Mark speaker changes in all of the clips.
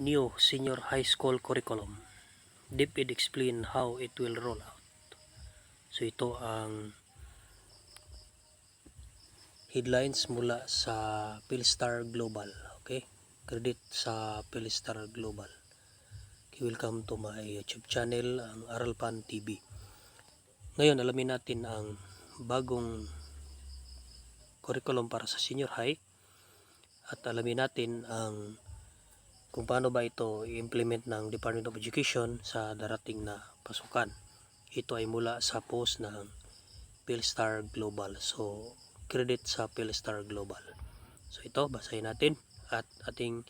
Speaker 1: new senior high school curriculum. DepEd explain how it will roll out. So ito ang headlines mula sa Philstar Global. Okay? Credit sa Philstar Global. Okay, welcome to my YouTube channel, ang Aralpan TV. Ngayon, alamin natin ang bagong curriculum para sa senior high at alamin natin ang kung paano ba ito i-implement ng Department of Education sa darating na pasukan. Ito ay mula sa post ng Philstar Global. So, credit sa Philstar Global. So, ito, basahin natin at ating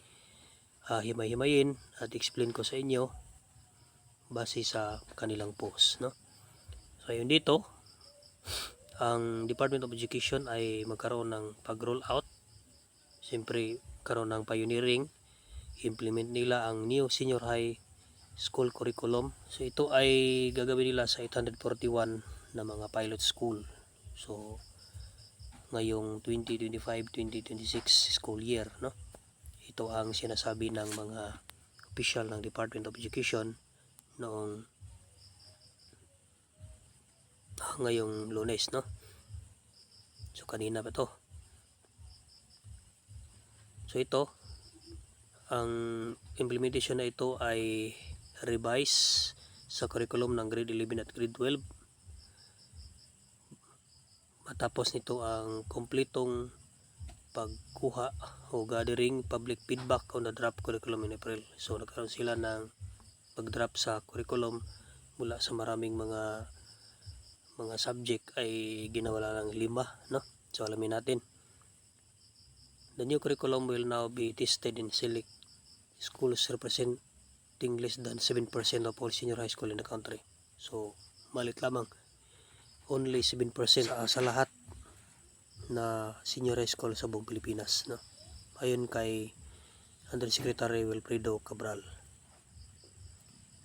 Speaker 1: ah, himay-himayin at explain ko sa inyo base sa kanilang post. No? So, yun dito, ang Department of Education ay magkaroon ng pag-roll out. Siyempre, karoon ng pioneering implement nila ang new senior high school curriculum. So ito ay gagawin nila sa 841 na mga pilot school. So ngayong 2025-2026 school year, no? Ito ang sinasabi ng mga official ng Department of Education noong ah, ngayong lunes, no? So kanina pa to. So ito, ang implementation na ito ay revise sa curriculum ng grade 11 at grade 12 matapos nito ang kompletong pagkuha o gathering public feedback on the draft curriculum in April. So nagkaroon sila ng pag-drop sa curriculum mula sa maraming mga mga subject ay ginawala ng lima no? So alamin natin. The new curriculum will now be tested in select schools representing less than 7% of all senior high school in the country. So, malit lamang. Only 7% ah, sa lahat na senior high school sa buong Pilipinas. No? Ayon kay Undersecretary Wilfredo Cabral.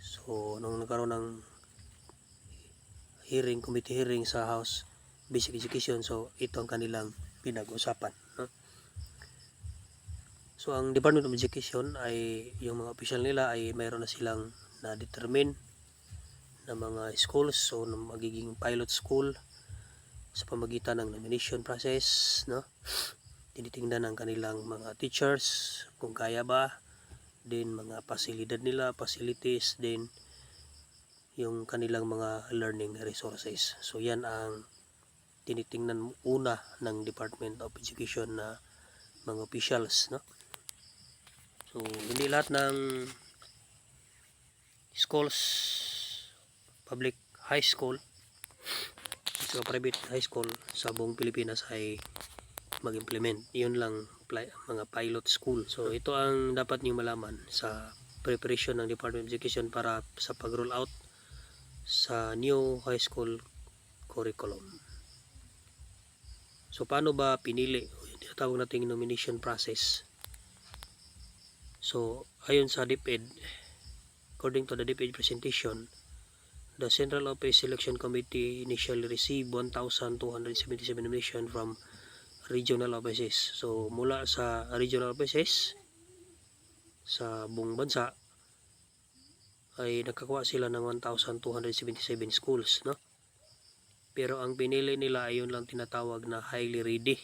Speaker 1: So, nung nagkaroon ng hearing, committee hearing sa House Basic Education, so ito ang kanilang pinag-usapan. So ang Department of Education ay yung mga official nila ay mayroon na silang na-determine na mga schools. So na magiging pilot school sa pamagitan ng nomination process no? Tinitingnan ng kanilang mga teachers kung kaya ba. Din mga pasilidad nila facilities din yung kanilang mga learning resources. So yan ang tinitingnan una ng Department of Education na mga officials no So, hindi lahat ng schools, public high school, so private high school sa buong Pilipinas ay mag-implement. Yun lang mga pilot school. So, ito ang dapat niyo malaman sa preparation ng Department of Education para sa pag-roll out sa new high school curriculum. So, paano ba pinili? Tinatawag nating nomination process. So, ayon sa DepEd, according to the DepEd presentation, the Central Office Selection Committee initially received 1,277 nominations from regional offices. So, mula sa regional offices sa buong bansa, ay nakakuha sila ng 1,277 schools, no? Pero ang pinili nila ay yun lang tinatawag na highly ready.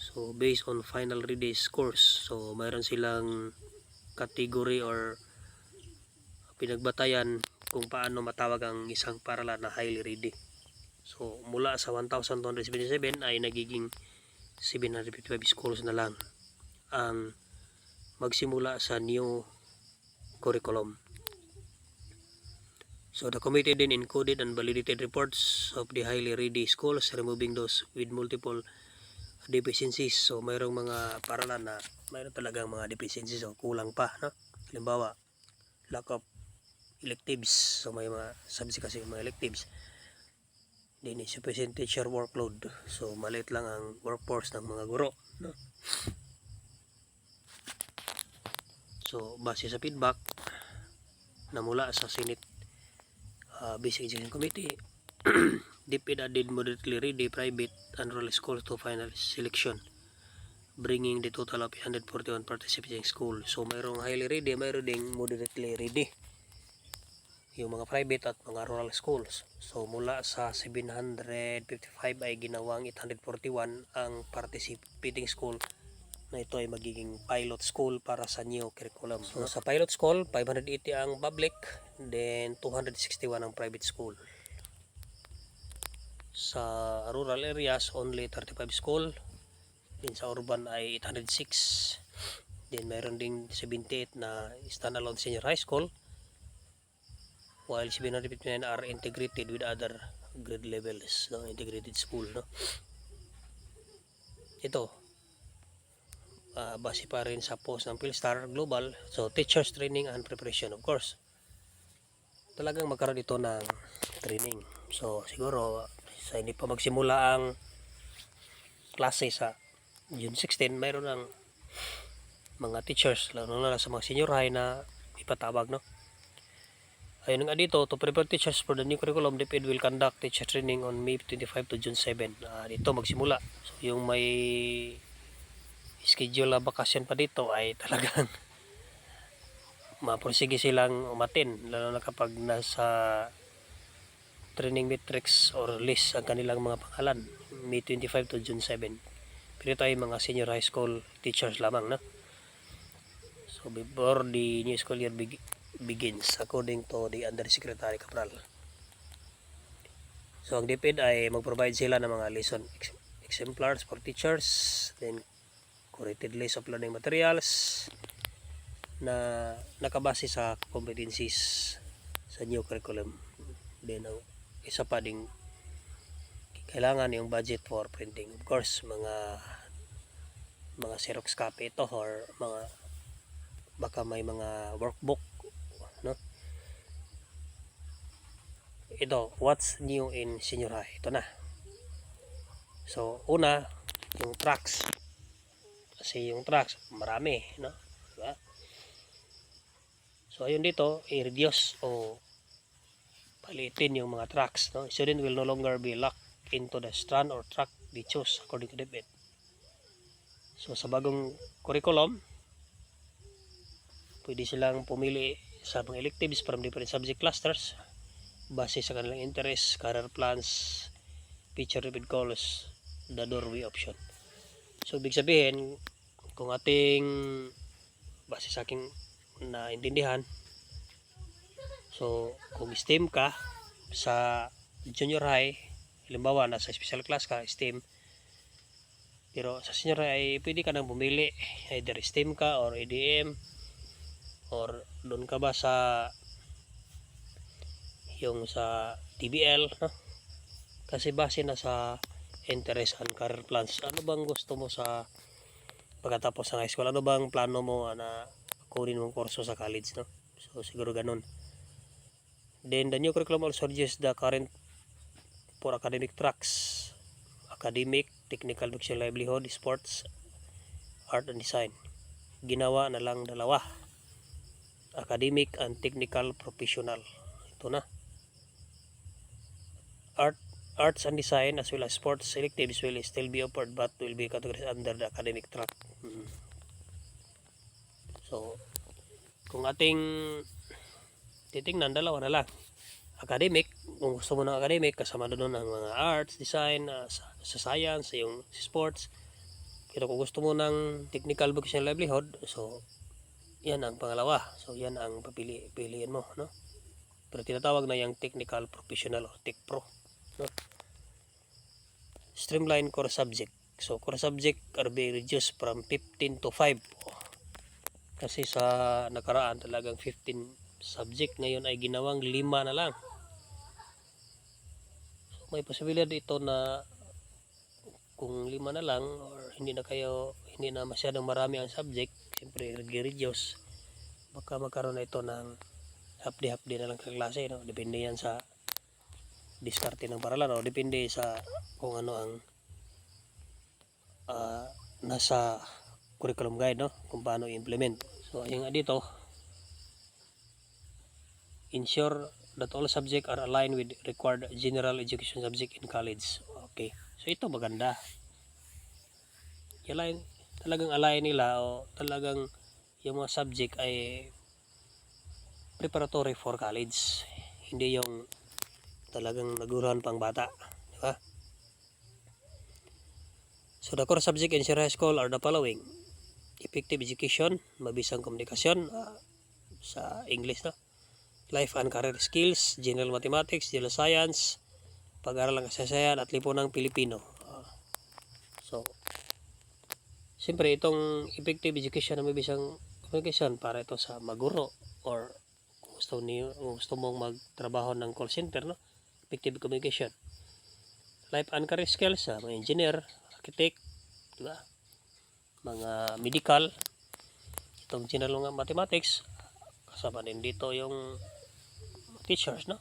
Speaker 1: So, based on final ready scores. So, mayroon silang category or pinagbatayan kung paano matawag ang isang paralan na highly ready. So, mula sa 1,277 ay nagiging 755 schools na lang ang magsimula sa new curriculum. So, the committee then included and validated reports of the highly ready schools, removing those with multiple deficiencies. So, mayroong mga paralan na mayroon talagang mga deficiencies o kulang pa. No? Halimbawa, lack of electives. So, may mga subject kasi mga electives. Then, insufficient teacher workload. So, maliit lang ang workforce ng mga guro. No? So, base sa feedback na mula sa Senate uh, Basic Education Committee, DepEd added moderately ready private rural schools to final selection bringing the total of 141 participating school. So mayroong highly ready, mayroon ding moderately ready. Yung mga private at mga rural schools. So mula sa 755 ay ginawang 841 ang participating school na ito ay magiging pilot school para sa new curriculum. So sa pilot school, 580 ang public, then 261 ang private school. Sa rural areas, only 35 school. Then sa urban ay 806. Then mayroon ding 78 na standalone senior high school. While 759 are integrated with other grade levels, no? integrated school. No? Ito, ah, base pa rin sa post ng Philstar Global. So, teachers training and preparation, of course. Talagang magkaroon ito ng training. So, siguro, sa hindi pa magsimula ang klase sa June 16, mayroon ng mga teachers, lalo na sa mga senior high na ipatawag, no? Ayun nga dito, to prepare teachers for the new curriculum, DepEd will conduct teacher training on May 25 to June 7. Ah, dito magsimula. So, yung may schedule na bakasyon pa dito ay talagang mapursige silang umatin lalo na kapag nasa training metrics or list ang kanilang mga pangalan. May 25 to June 7 pero ay mga senior high school teachers lamang na so before the new school year beg- begins according to the undersecretary Capral. So ang DepEd ay mag-provide sila ng mga lesson ex- exemplars for teachers then curated list of learning materials na nakabase sa competencies sa new curriculum. Then isa pa ding kailangan yung budget for printing. Of course, mga mga Xerox copy ito or mga baka may mga workbook no? Ito what's new in senior ito na. So una yung tracks kasi yung tracks marami no? Diba? so ayun dito i-reduce o palitin yung mga tracks no student will no longer be locked into the strand or track they choose according to the bed so sa bagong curriculum pwede silang pumili sa mga electives from different subject clusters base sa kanilang interest, career plans, feature repeat goals, the doorway option. So, ibig sabihin, kung ating base sa aking naintindihan, so, kung STEM ka sa junior high, halimbawa, nasa special class ka, STEM, pero sa senior high, ay pwede ka nang bumili, either STEM ka or EDM, or doon ka ba sa yung sa TBL, no? kasi base na sa interest and career plans. Ano bang gusto mo sa pagkatapos ng high school? Ano bang plano mo na kunin mong kurso sa college? No? So siguro ganun. Then the new curriculum also reduces the current for academic tracks. Academic, technical vocational livelihood, sports, art and design. Ginawa na lang dalawa. Academic and technical professional. Ito na. Art arts and design as well as sports selectives will still be offered but will be categorized under the academic track. Mm. So, kung ating titingnan, dalawa na lang. Academic, kung gusto mo ng academic, kasama doon ang mga arts, design, ah, sa, sa science, yung sports. Pero kung gusto mo ng technical vocational livelihood, so, yan ang pangalawa. So, yan ang papili, piliin mo, no? Pero tinatawag na yung technical professional o tech pro, no? Streamline core subject. So, core subject are being reduced from 15 to 5. Kasi sa nakaraan talagang 15 subject ngayon ay ginawang lima na lang. So, may posibilidad ito na kung lima na lang or hindi na kayo hindi na masyadong marami ang subject, siyempre reduce baka magkaroon na ito ng hapdi-hapdi na lang sa klase, no? Depende yan sa diskarte ng paralan, o depende sa kung ano ang ah, nasa curriculum guide, no? Kung paano i-implement. So, ayun dito, ensure that all subjects are aligned with required general education subject in college. Okay. So, ito maganda. Lang, talagang alay nila o talagang yung mga subject ay preparatory for college. Hindi yung talagang naguruhan pang bata. Di ba? So the core subject in Sierra High School are the following. Effective education, mabisang komunikasyon ah, sa English no. Life and career skills, general mathematics, general science, pag-aaral ng kasaysayan at lipunang Pilipino. Ah, so, siyempre itong effective education na mabisang communication para ito sa maguro or gusto, niyo, gusto mong magtrabaho ng call center, no? effective communication. Life and career skills, ah, mga engineer, architect, di ba? mga medical, itong general nga mathematics, kasama din dito yung teachers, no?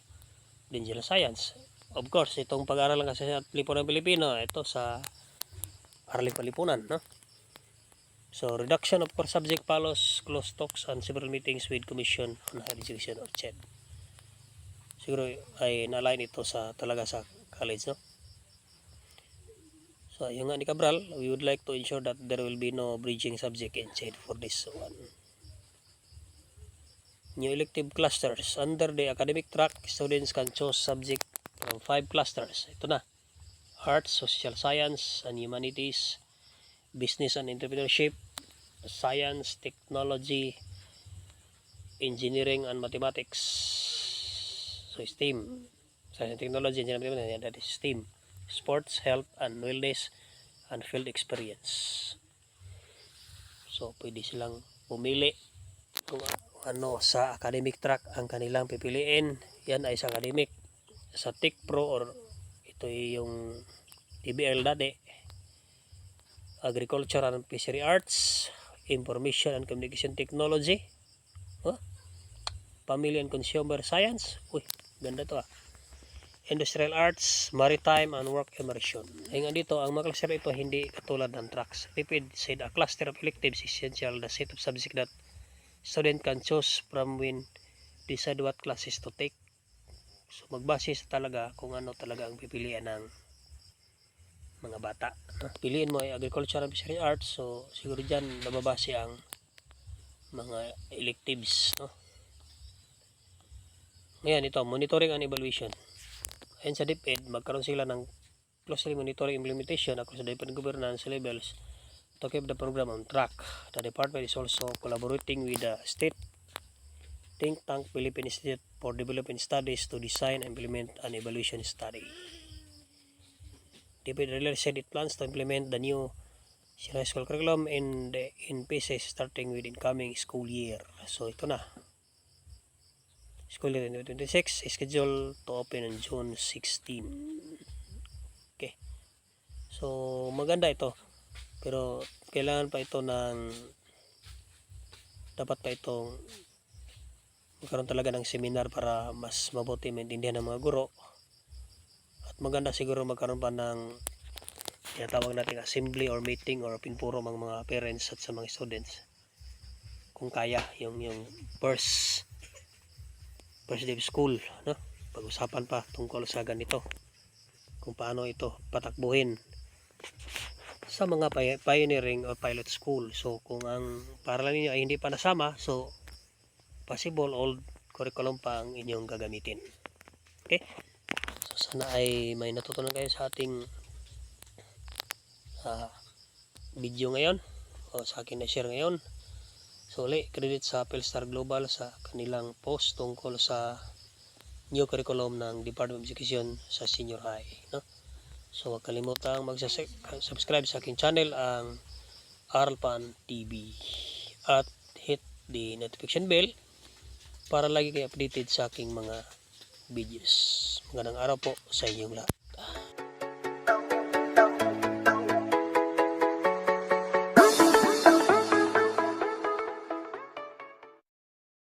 Speaker 1: Din general science. Of course, itong pag-aaral lang kasi sa lipunan Pilipino, ito sa Aralin Palipunan, no? So, reduction of core subject follows close talks and several meetings with Commission on Higher Education or CHED. Siguro ay na-align ito sa talaga sa college, no? So, yung nga ni Cabral, we would like to ensure that there will be no bridging subject in CHED for this one. New elective clusters. Under the academic track, students can choose subject from five clusters. Ito na. Arts, Social Science and Humanities, Business and Entrepreneurship, Science, Technology, Engineering and Mathematics. So STEAM. Science and Technology, Engineering and Mathematics. That is STEAM. Sports, Health and Wellness and Field Experience. So pwede silang pumili kung ano sa academic track ang kanilang pipiliin. Yan ay sa academic. Sa Tech Pro or ito yung TBL dati. Agriculture and Fishery Arts, Information and Communication Technology, oh, Family and Consumer Science. Uy, ganda to ah. Industrial Arts, Maritime and Work Immersion. Ay nga dito, ang mga ito hindi katulad ng tracks. Repeat said a cluster of electives essential the set of subject that student can choose from when decide what classes to take. So magbase sa talaga kung ano talaga ang pipilian ng mga bata. Piliin mo ay Agriculture and Fishery Arts. So siguro dyan nababase ang mga electives. No? Ngayon ito, monitoring and evaluation. Ayon sa DepEd, magkaroon sila ng closely monitoring implementation across the different governance levels to keep the program on track. The department is also collaborating with the state think tank Philippine Institute for Development Studies to design and implement an evaluation study. DepEd earlier said it plans to implement the new Sierra School curriculum in the in phases starting with incoming school year. So ito na. School year 2026 is scheduled to open on June 16. Okay. So maganda ito. Pero kailangan pa ito ng dapat pa itong magkaroon talaga ng seminar para mas mabuti maintindihan ng mga guro. At maganda siguro magkaroon pa ng tinatawag natin assembly or meeting or pinpuro ng mga parents at sa mga students. Kung kaya yung yung first first day of school, no? Pag-usapan pa tungkol sa ganito. Kung paano ito patakbuhin sa mga pi- pioneering or pilot school. So kung ang paralan ninyo ay hindi pa nasama, so possible old curriculum pa ang inyong gagamitin. Okay? So sana ay may natutunan kayo sa ating ah, video ngayon o sa akin na share ngayon. So uli, credit sa Philstar Global sa kanilang post tungkol sa new curriculum ng Department of Education sa senior high. No? So huwag kalimutang mag-subscribe sa aking channel ang Aralpan TV at hit the notification bell para lagi kayo updated sa aking mga videos. Magandang araw po sa inyong lahat.